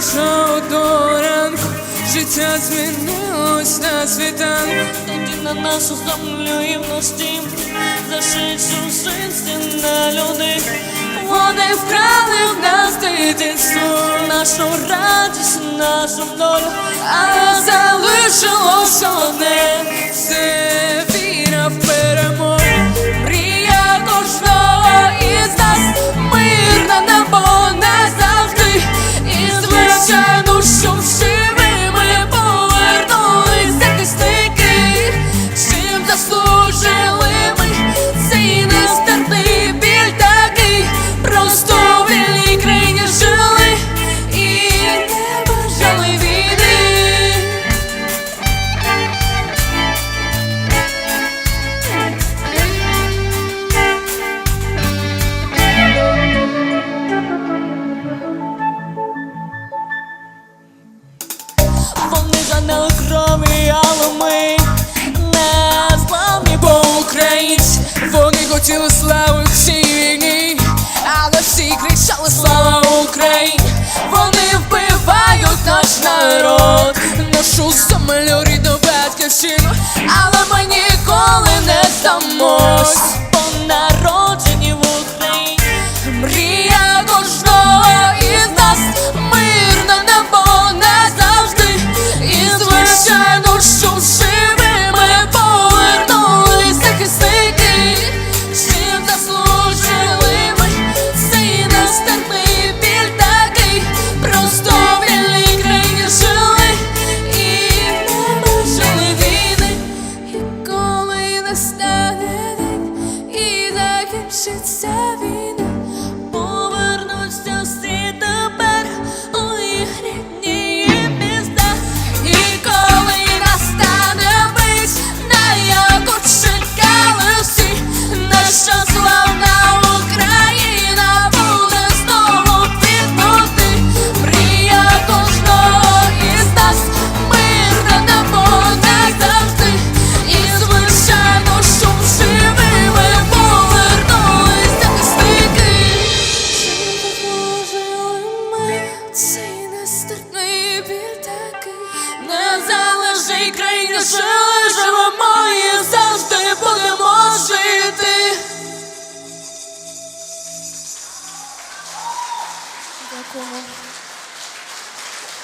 Прийшов до ранку, життя змінилось на світанку. Тоді на нашу землю і в наш дім Зашедшу житті на людей Вони вкрали в нас дитинство, нашу радість нашу мною, а залишила. Получил славу жили, живемо завжди будемо жити. Дякую.